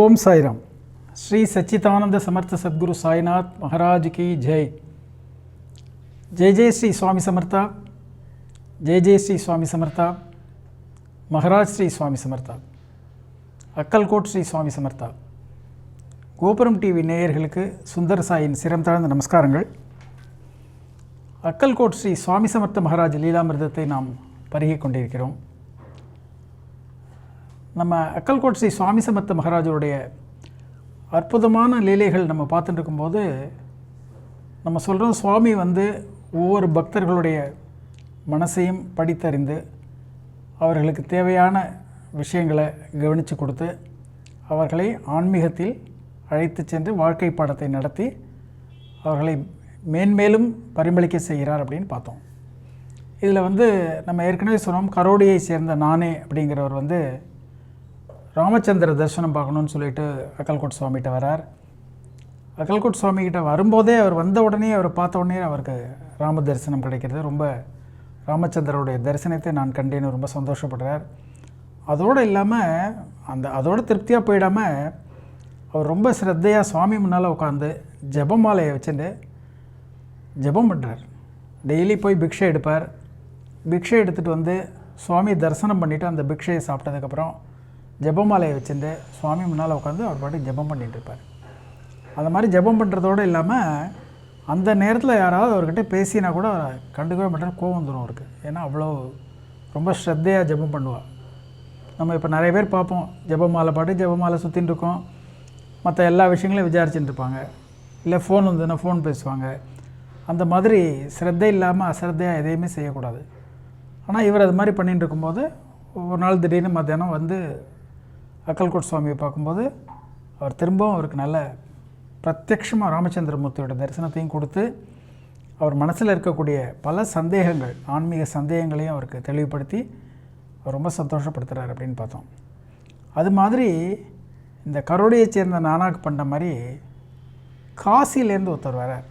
ஓம் சாய்ராம். ஸ்ரீ சச்சிதானந்த சமர்த்த சத்குரு சாய்நாத் மகாராஜ் கி ஜெய். ஜெய் ஜெய் ஸ்ரீ சுவாமி சமர்த்தா. ஜெய் ஜெய் ஸ்ரீ சுவாமி சமர்த்தா. மகாராஜ் ஸ்ரீ சுவாமி சமர்த்தா. அக்கல்கோட் ஸ்ரீ சுவாமி சமர்த்தா. கோபுரம் டிவி நேயர்களுக்கு சுந்தர சாயின் சிரம் தாழ்ந்த நமஸ்காரங்கள். அக்கல்கோட் ஸ்ரீ சுவாமி சமர்த்த மகாராஜ் லீலாமிர்தத்தை நாம் பருகிக் கொண்டிருக்கிறோம். நம்ம அக்கல்கோட் ஸ்ரீ சுவாமி சமத்த மகாராஜருடைய அற்புதமான லீலைகள் நம்ம பார்த்துட்டு இருக்கும்போது நம்ம சொல்கிறோம் சுவாமி வந்து ஒவ்வொரு பக்தர்களுடைய மனசையும் படித்தறிந்து அவர்களுக்கு தேவையான விஷயங்களை கவனித்து கொடுத்து அவர்களை ஆன்மீகத்தில் அழைத்து சென்று வாழ்க்கை பாடத்தை நடத்தி அவர்களை மேன்மேலும் பரிமளிக்க செய்கிறார் அப்படின்னு பார்த்தோம். இதில் வந்து நம்ம ஏற்கனவே சொன்னோம் கரோடியை சேர்ந்த நானே அப்படிங்கிறவர் வந்து ராமச்சந்திர தரிசனம் பார்க்கணுன்னு சொல்லிட்டு அக்கல்கோட் சுவாமிகிட்ட வரார். அக்கல்கோட் சுவாமிகிட்ட வரும்போதே அவர் வந்த உடனே அவர் பார்த்த உடனே அவருக்கு ராம தரிசனம் கிடைக்கிறது. ரொம்ப ராமச்சந்திரருடைய தரிசனத்தை நான் கண்டேன்னு ரொம்ப சந்தோஷப்படுறார். அதோடு இல்லாமல் அந்த அதோட திருப்தியாக போயிடாமல் அவர் ரொம்ப ஸ்ரத்தையாக சுவாமி முன்னால் உட்காந்து ஜபமாலையை வச்சுட்டு ஜெபம் பண்ணுறார் டெய்லி போய் பிக்ஷை எடுப்பார். பிக்ஷை எடுத்துகிட்டு வந்து சுவாமி தரிசனம் பண்ணிவிட்டு அந்த பிக்ஷையை சாப்பிட்டதுக்கப்புறம் ஜபமாலையை வச்சுருந்து சுவாமி முன்னால் உட்காந்து அவர் பாட்டுக்கு ஜெபம் பண்ணிட்டு இருப்பார். அந்த மாதிரி ஜெபம் பண்ணுறதோடு இல்லாமல் அந்த நேரத்தில் யாராவது அவர்கிட்ட பேசினா கூட அவரை கண்டுக்கவே மாட்டேன் கோவம் வந்துடும் அவருக்கு. ஏன்னா அவ்வளோ ரொம்ப ஸ்ரத்தையாக ஜெபம் பண்ணுவாள் நம்ம இப்போ நிறைய பேர் பார்ப்போம் ஜபமாலை பாட்டு ஜபமாலை சுற்றின்னு இருக்கோம். மற்ற எல்லா விஷயங்களையும் விசாரிச்சுட்டு இருப்பாங்க. இல்லை ஃபோன் வந்ததுன்னா ஃபோன் பேசுவாங்க. அந்த மாதிரி ஸ்ரத்தை இல்லாமல் அஸ்ரத்தையாக எதையுமே செய்யக்கூடாது. ஆனால் இவர் அது மாதிரி பண்ணிகிட்டு இருக்கும்போது ஒரு நாள் திடீர்னு மத்தியானம் வந்து அக்கல்கோட் சுவாமியை பார்க்கும்போது அவர் திரும்பவும் அவருக்கு நல்ல பிரத்யக்ஷமாக ராமச்சந்திரமூர்த்தியோட தரிசனத்தையும் கொடுத்து அவர் மனசில் இருக்கக்கூடிய பல சந்தேகங்கள் ஆன்மீக சந்தேகங்களையும் அவருக்கு தெளிவுபடுத்தி அவர் ரொம்ப சந்தோஷப்படுத்துகிறார் அப்படின்னு பார்த்தோம். அது மாதிரி இந்த கரோடியை சேர்ந்த நானாக்கு பண்ண மாதிரி காசிலேருந்து ஒருத்தர் வரார்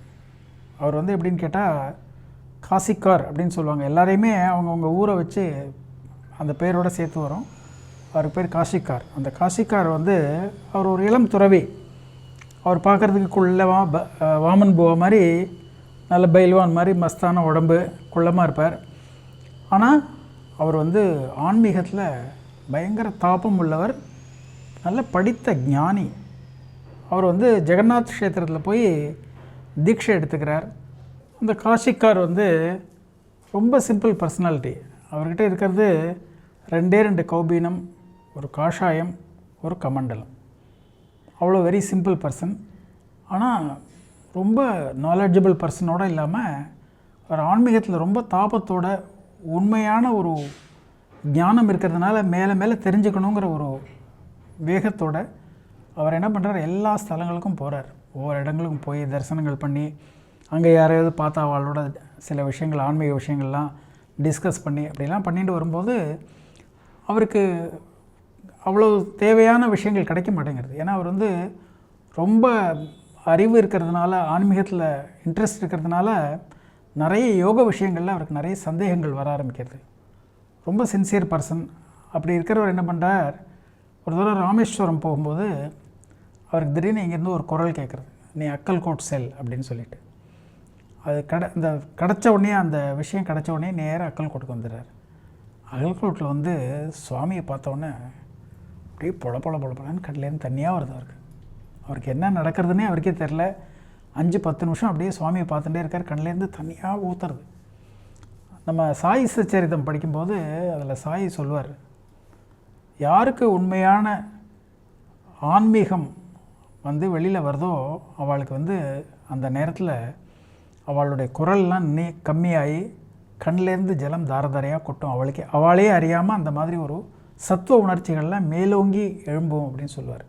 அவர் வந்து எப்படின்னு கேட்டால் காசிக்கார் அப்படின்னு சொல்லுவாங்க. எல்லாரையுமே அவங்கவுங்க ஊரை வச்சு அந்த பேரோடு சேர்த்து வரும். அவர் பேர் காசிக்கார். அந்த காசிக்கார் வந்து அவர் ஒரு இளம் துறவி. அவர் பார்க்குறதுக்கு குள்ளவா ப வாமன் போவ மாதிரி நல்ல பைல்வான் மாதிரி மஸ்தான உடம்பு குள்ளமாக இருப்பார். ஆனால் அவர் வந்து ஆன்மீகத்தில் பயங்கர தாபம் உள்ளவர். நல்ல படித்த ஞானி. அவர் வந்து ஜெகநாத் க்ஷேத்திரத்தில் போய் தீட்சை எடுத்துக்கிறார். அந்த காஷிக்கார் வந்து ரொம்ப சிம்பிள் பர்சனாலிட்டி. அவர்கிட்ட இருக்கிறது ரெண்டே ரெண்டு கௌபீனம் ஒரு காஷாயம் ஒரு கமண்டலம். அவ்வளோ வெரி சிம்பிள் பர்சன் ஆனால் ரொம்ப நாலெட்ஜபிள் பர்சனோடு இல்லாமல் அவர் ஆன்மீகத்தில் ரொம்ப தாபத்தோட உண்மையான ஒரு ஞானம் இருக்கிறதுனால மேலே மேலே தெரிஞ்சுக்கணுங்கிற ஒரு வேகத்தோட அவர் என்ன பண்ணுறார் எல்லா ஸ்தலங்களுக்கும் போகிறார் ஒவ்வொரு இடங்களுக்கும் போய் தரிசனங்கள் பண்ணி அங்கே யாரையாவது பார்த்தா அவளோட சில விஷயங்கள் ஆன்மீக விஷயங்கள்லாம் டிஸ்கஸ் பண்ணி அப்படிலாம் பண்ணிட்டு வரும்போது அவருக்கு அவ்வளோ தேவையான விஷயங்கள் கிடைக்க மாட்டேங்கிறது. ஏன்னா அவர் வந்து ரொம்ப அறிவு இருக்கிறதுனால ஆன்மீகத்தில் இன்ட்ரெஸ்ட் இருக்கிறதுனால நிறைய யோக விஷயங்களில் அவருக்கு நிறைய சந்தேகங்கள் வர ஆரம்பிக்கிறது. ரொம்ப சின்சியர் பர்சன் அப்படி இருக்கிறவர் என்ன பண்ணுறார் ஒரு தடவை ராமேஸ்வரம் போகும்போது அவருக்கு திடீர்னு இங்கேருந்து ஒரு குரல் கேட்குறது நீ அக்கல் கோட் செல் அப்படின்னு சொல்லிட்டு. அது கட இந்த கிடச்ச உடனே அந்த விஷயம் கிடச்ச உடனே நேராக அக்கல்கோட்டுக்கு வந்துடுறார். அக்கல்கோட்டில் வந்து சுவாமியை பார்த்தோன்னே அப்படியே பொல பொல பொல கடலேருந்து தண்ணியாக வருது அவருக்கு. அவருக்கு என்ன நடக்கிறதுனே அவருக்கே தெரில அஞ்சு பத்து நிமிஷம் அப்படியே சுவாமியை பார்த்துட்டே இருக்கார். கண்ணிலேருந்து தனியாக ஊற்றுறது நம்ம சாய் சச்சரிதம் படிக்கும்போது அதில் சாய் சொல்லுவார் யாருக்கு உண்மையான ஆன்மீகம் வந்து வெளியில் வருதோ அவளுக்கு வந்து அந்த நேரத்தில் அவளுடைய குரல்லாம் நீ கம்மியாகி கண்ணிலேருந்து ஜலம் தாரதாரையாக கொட்டும். அவளுக்கே அவளே அறியாமல் அந்த மாதிரி ஒரு சத்துவ உணர்ச்சிகள்லாம் மேலோங்கி எழும்பும் அப்படின்னு சொல்லுவார்.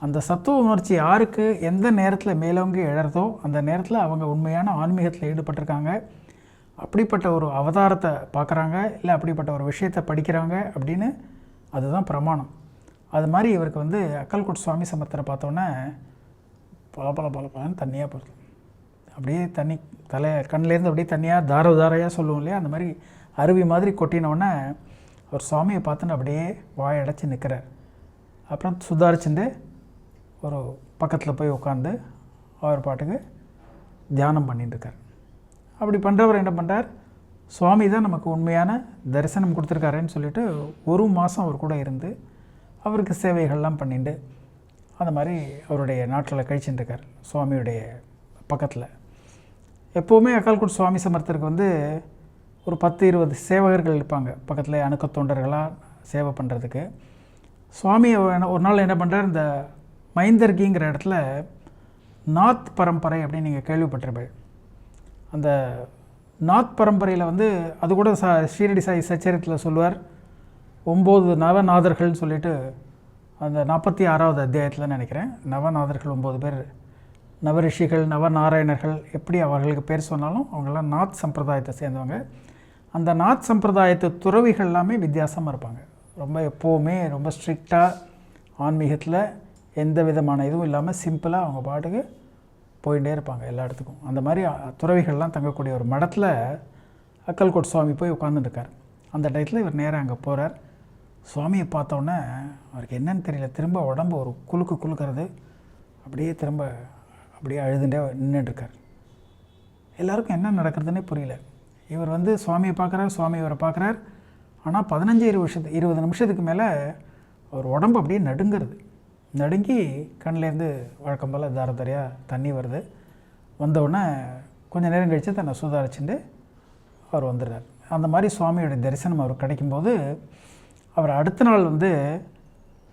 அந்த சத்துவ உணர்ச்சி யாருக்கு எந்த நேரத்தில் மேலோங்கி எழறதோ அந்த நேரத்தில் அவங்க உண்மையான ஆன்மீகத்தில் ஈடுபட்டிருக்காங்க. அப்படிப்பட்ட ஒரு அவதாரத்தை பார்க்குறாங்க இல்லை அப்படிப்பட்ட ஒரு விஷயத்தை படிக்கிறாங்க அப்படின்னு அதுதான் பிரமாணம். அது மாதிரி இவருக்கு வந்து அக்கல்குட் சுவாமி சமத்தரை பார்த்தோன்னே பல பல பல பலன்னு தண்ணியாக போகுது. அப்படியே தண்ணி தலை கண்ணிலேருந்து அப்படியே தண்ணியாக தார தாரையாக சொல்லுவோம் இல்லையா? அந்த மாதிரி அருவி மாதிரி கொட்டினோடனே அவர் சுவாமியை பார்த்துன்னு அப்படியே வாயடைச்சி நிற்கிறார். அப்புறம் சுதாரிச்சுட்டு ஒரு பக்கத்தில் போய் உட்காந்து அவர் பாட்டுக்கு தியானம் பண்ணிட்டுருக்கார் அப்படி பண்ணுறவர் என்ன பண்ணுறார் சுவாமி தான் நமக்கு உண்மையான தரிசனம் கொடுத்துருக்காருன்னு சொல்லிட்டு ஒரு மாதம் அவர் கூட இருந்து அவருக்கு சேவைகள்லாம் பண்ணிட்டு அந்த மாதிரி அவருடைய நாட்டில் கழிச்சுட்டுருக்கார் சுவாமியுடைய பக்கத்தில். எப்போவுமே அக்கால்குட் சுவாமி சமர்த்தருக்கு வந்து ஒரு பத்து இருபது சேவகர்கள் இருப்பாங்க. பக்கத்தில் அணுக்க தொண்டர்களாக சேவை பண்ணுறதுக்கு சுவாமி என்ன- ஒரு நாள் என்ன பண்ணுறார் இந்த மைந்தர்கிங்கிற இடத்துல நாத் பரம்பரை அப்படின்னு நீங்கள் கேள்விப்பட்டிருப்பீங்க. அந்த நாத் பரம்பரையில் வந்து அது கூட ச ஸ்ரீரடி சாய் சச்சரித்தில் சொல்லுவார். ஒம்பது நவநாதர்கள்னு சொல்லிட்டு அந்த நாற்பத்தி ஆறாவது அத்தியாயத்தில் நினைக்கிறேன். நவநாதர்கள் ஒம்பது பேர். நவரிஷிகள் நவநாராயணர்கள் எப்படி அவர்களுக்கு பேர் சொன்னாலும் அவங்கெல்லாம் நாத் சம்பிரதாயத்தை சேர்ந்தவங்க. அந்த நாத் சம்பிரதாயத்து துறவிகள் எல்லாமே வித்தியாசமாக இருப்பாங்க. ரொம்ப எப்போவுமே ரொம்ப ஸ்ட்ரிக்டாக ஆன்மீகத்தில் எந்த விதமான இதுவும் இல்லாமல் சிம்பிளாக அவங்க பாட்டுக்கு போயிட்டே இருப்பாங்க எல்லா இடத்துக்கும். அந்த மாதிரி துறவிகள்லாம் தங்கக்கூடிய ஒரு மடத்தில் அக்கல்கோட் சுவாமி போய் உட்கார்ந்துட்டு அந்த டயத்தில் இவர் நேராக அங்கே போகிறார் சுவாமியை பார்த்தோன்னே அவருக்கு என்னன்னு தெரியல. திரும்ப உடம்பு ஒரு குலுக்கு குலுக்கிறது அப்படியே திரும்ப அப்படியே அழுதுண்டே நின்றுட்டுருக்கார் எல்லாருக்கும் என்ன நடக்கிறதுனே புரியல. இவர் வந்து சுவாமியை பார்க்குறார் சுவாமி இவரை பார்க்குறார். ஆனால் பதினஞ்சு இருபது வருஷத்து இருபது நிமிஷத்துக்கு மேலே அவர் உடம்பு அப்படியே நடுங்கிறது. நடுங்கி கண்ணிலேருந்து வழக்கம் போல் தார தாரையாக தண்ணி வருது. வந்தவுடனே கொஞ்சம் நேரம் கழித்து தன்னை சுதாரிச்சுட்டு அவர் வந்துடுறார். அந்த மாதிரி சுவாமியோட தரிசனம் அவர் கிடைக்கும்போது அவர் அடுத்த நாள் வந்து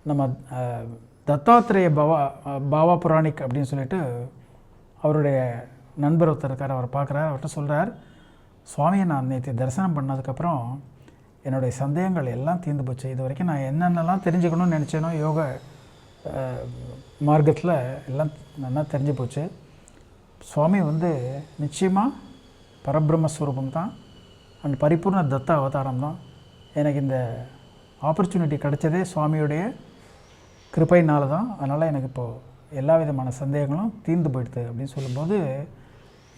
நம்ம தத்தாத்திரேய பவா பாவா புராணிக் அப்படின்னு சொல்லிட்டு அவருடைய நண்பர் ஒருத்தர் இருக்கார் அவர் பார்க்குறாரு. அவர்கிட்ட சொல்கிறார் சுவாமியை நான் நேற்று தரிசனம் பண்ணதுக்கப்புறம் என்னுடைய சந்தேகங்கள் எல்லாம் தீர்ந்து போச்சு. இது வரைக்கும் நான் என்னென்னலாம் தெரிஞ்சுக்கணும்னு நினச்சேனோ யோக மார்க்கத்தில் எல்லாம் நல்லா தெரிஞ்சு போச்சு. சுவாமி வந்து நிச்சயமாக பரபிரம்மஸ்வரூபம் தான். அண்ட் பரிபூர்ண தத்த அவதாரம் தான். எனக்கு இந்த ஆப்பர்ச்சுனிட்டி கிடைச்சதே சுவாமியுடைய கிருப்பையினால தான். அதனால் எனக்கு இப்போது எல்லா விதமான சந்தேகங்களும் தீர்ந்து போயிடுது அப்படின்னு சொல்லும்போது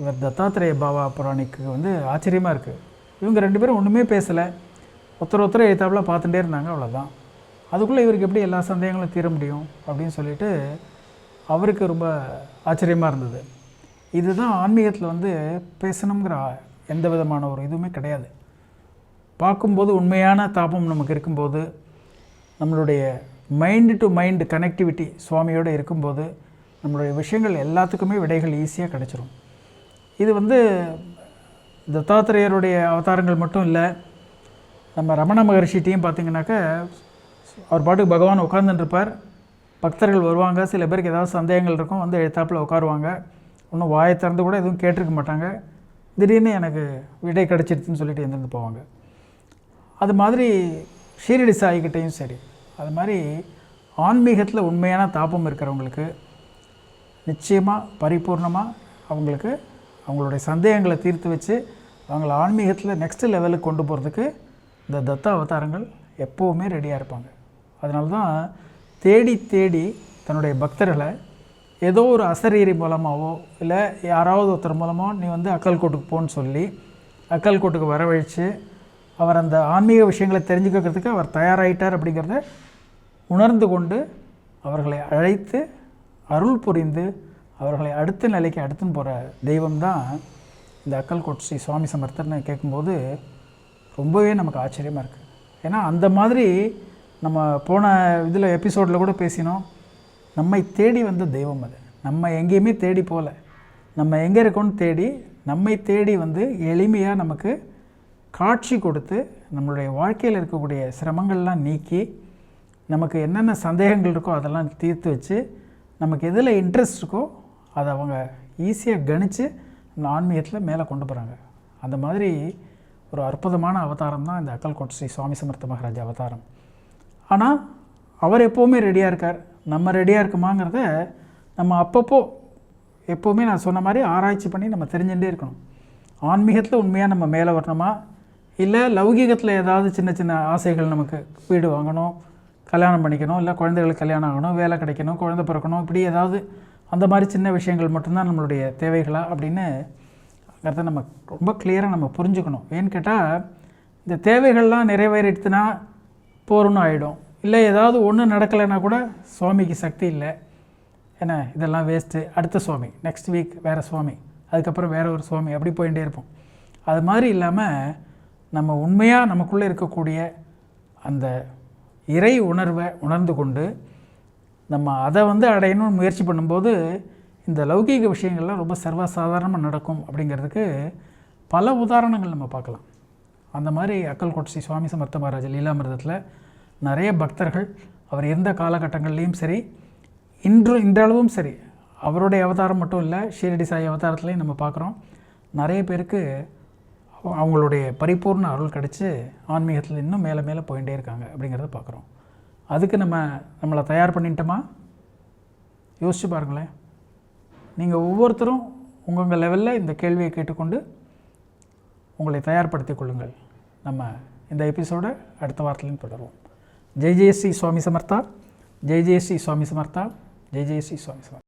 இவர் தத்தாத்திரேய பாபா புராணிக்கு வந்து ஆச்சரியமாக இருக்குது இவங்க ரெண்டு பேரும் ஒன்றுமே பேசலை. ஒருத்தர் ஒருத்தர் எழுத்தாப்புல பார்த்துட்டே இருந்தாங்க அவ்வளோதான் அதுக்குள்ளே இவருக்கு எப்படி எல்லா சந்தேகங்களும் தீர முடியும் அப்படின்னு சொல்லிட்டு அவருக்கு ரொம்ப ஆச்சரியமாக இருந்தது. இதுதான் ஆன்மீகத்தில் வந்து பேசணுங்கிற எந்த விதமான ஒரு இதுவுமே கிடையாது. பார்க்கும்போது உண்மையான தாபம் நமக்கு இருக்கும்போது நம்மளுடைய மைண்டு டு மைண்டு கனெக்டிவிட்டி சுவாமியோடு இருக்கும்போது நம்மளுடைய விஷயங்கள் எல்லாத்துக்குமே விடைகள் ஈஸியாக கிடச்சிரும். இது வந்து தத்தாத்திரேயருடைய அவதாரங்கள் மட்டும் இல்லை நம்ம ரமண மகர்ஷிட்டையும் பார்த்தீங்கன்னாக்கா அவர் பாட்டுக்கு பகவான் உட்கார்ந்துட்டு பக்தர்கள் வருவாங்க சில பேருக்கு ஏதாவது சந்தேகங்கள் இருக்கும் வந்து எழுத்தாப்பில் உட்காருவாங்க. ஒன்றும் வாயை திறந்து கூட எதுவும் கேட்டிருக்க மாட்டாங்க. திடீர்னு எனக்கு விடை கிடச்சிருச்சுன்னு சொல்லிட்டு எழுந்திருந்து போவாங்க. அது மாதிரி ஷீரடி சாய்கிட்டையும் சரி அது மாதிரி ஆன்மீகத்தில் உண்மையான தாபம் இருக்கிறவங்களுக்கு நிச்சயமாக பரிபூர்ணமாக அவங்களுக்கு அவங்களுடைய சந்தேகங்களை தீர்த்து வச்சு அவங்கள ஆன்மீகத்தில் நெக்ஸ்ட் லெவலுக்கு கொண்டு போகிறதுக்கு இந்த தத்த அவதாரங்கள் எப்போவுமே ரெடியாக இருப்பாங்க. அதனால தான் தேடி தேடி தன்னுடைய பக்தர்களை ஏதோ ஒரு அசரீரி மூலமாகவோ இல்லை யாராவது ஒருத்தர் மூலமோ நீ வந்து அக்கல்கோட்டுக்கு போன்னு சொல்லி அக்கல்கோட்டுக்கு வரவழைச்சு அவர் அந்த ஆன்மீக விஷயங்களை தெரிஞ்சுக்கிறதுக்கு அவர் தயாராகிட்டார் அப்படிங்கிறத உணர்ந்து கொண்டு அவர்களை அழைத்து அருள் புரிந்து அவர்களை அடுத்த நிலைக்கு அடுத்துன்னு போகிற தெய்வம் தான் இந்த அக்கல் கொட்சி சுவாமி சமர்த்தர்னு கேட்கும்போது ரொம்பவே நமக்கு ஆச்சரியமாக இருக்குது ஏன்னா அந்த மாதிரி நம்ம போன இதில் எபிசோடில் கூட பேசினோம். நம்மை தேடி வந்த தெய்வம் அது. நம்ம எங்கேயுமே தேடி போகல. நம்ம எங்கே இருக்கோன்னு தேடி நம்மை தேடி வந்து எளிமையாக நமக்கு காட்சி கொடுத்து நம்மளுடைய வாழ்க்கையில் இருக்கக்கூடிய சிரமங்கள்லாம் நீக்கி நமக்கு என்னென்ன சந்தேகங்கள் இருக்கோ அதெல்லாம் தீர்த்து வச்சு நமக்கு எதில் இன்ட்ரெஸ்ட் இருக்கோ அதை அவங்க ஈஸியாக கணித்து நம்ம ஆன்மீகத்தில் மேலே கொண்டு போகிறாங்க அந்த மாதிரி ஒரு அற்புதமான அவதாரம் தான் இந்த அக்கல்கோட் ஸ்ரீ சுவாமி சமர்த்த மகாராஜ் அவதாரம். ஆனால் அவர் எப்போவுமே ரெடியாக இருக்கார். நம்ம ரெடியாக இருக்குமாங்கிறத நம்ம அப்பப்போ எப்போவுமே நான் சொன்ன மாதிரி ஆராய்ச்சி பண்ணி நம்ம தெரிஞ்சுட்டே இருக்கணும். ஆன்மீகத்தில் உண்மையாக நம்ம மேலே வரணுமா? இல்லை லௌகீகத்தில் ஏதாவது சின்ன சின்ன ஆசைகள் நமக்கு வீடு வாங்கணும் கல்யாணம் பண்ணிக்கணும் இல்லை குழந்தைகளுக்கு கல்யாணம் ஆகணும் வேலை கிடைக்கணும் குழந்தை பிறக்கணும் இப்படி ஏதாவது அந்த மாதிரி சின்ன விஷயங்கள் மட்டும்தான் நம்மளுடைய தேவைகளா அப்படின்னு அங்கிறத நம்ம ரொம்ப கிளியராக நம்ம புரிஞ்சுக்கணும். ஏன்னு கேட்டால் இந்த தேவைகள்லாம் நிறைவேறிடுத்துனா போரும்னு ஆகிடும் இல்லை ஏதாவது ஒன்று நடக்கலைன்னா கூட சுவாமிக்கு சக்தி இல்லை. ஏன்னா இதெல்லாம் வேஸ்ட்டு அடுத்த சுவாமி நெக்ஸ்ட் வீக் வேறு சுவாமி அதுக்கப்புறம் வேறு ஒரு சுவாமி அப்படி போயிட்டே இருப்போம். அது மாதிரி இல்லாமல் நம்ம உண்மையாக நமக்குள்ளே இருக்கக்கூடிய அந்த இறை உணர்வை உணர்ந்து கொண்டு நம்ம அதை வந்து அடையணும்னு முயற்சி பண்ணும்போது இந்த லௌகீக விஷயங்கள்லாம் ரொம்ப சர்வசாதாரணமாக நடக்கும் அப்படிங்கிறதுக்கு பல உதாரணங்கள் நம்ம பார்க்கலாம். அந்த மாதிரி அக்கல் கொட்சி சுவாமி சமர்த்த மகாராஜ் லீலாமிரதத்தில் நிறைய பக்தர்கள் அவர் இருந்த காலகட்டங்கள்லேயும் சரி இன்று இன்றளவும் சரி அவருடைய அவதாரம் மட்டும் இல்லை ஷீரடி சாய் அவதாரத்துலேயும் நம்ம பார்க்குறோம். நிறைய பேருக்கு அவங்களுடைய பரிபூர்ண அருள் கிடச்சி ஆன்மீகத்தில் இன்னும் மேலே மேலே போயிட்டே இருக்காங்க அப்படிங்கிறத பார்க்குறோம். அதுக்கு நம்ம நம்மளை தயார் பண்ணிட்டோமா? யோசிச்சு பாருங்களேன். நீங்கள் ஒவ்வொருத்தரும் உங்கள் லெவலில் இந்த கேள்வியை கேட்டுக்கொண்டு உங்களை தயார்படுத்திக் கொள்ளுங்கள். நம்ம இந்த எபிசோடை அடுத்த வாரத்துலையும் தொடருவோம். ஜெய் ஜெய் ஸ்ரீ சுவாமி சமர்த்தா. ஜெய் ஜெய் ஸ்ரீ சுவாமி சமர்த்தா. ஜெய் ஜெய் ஸ்ரீ சுவாமி சமர்த்தா.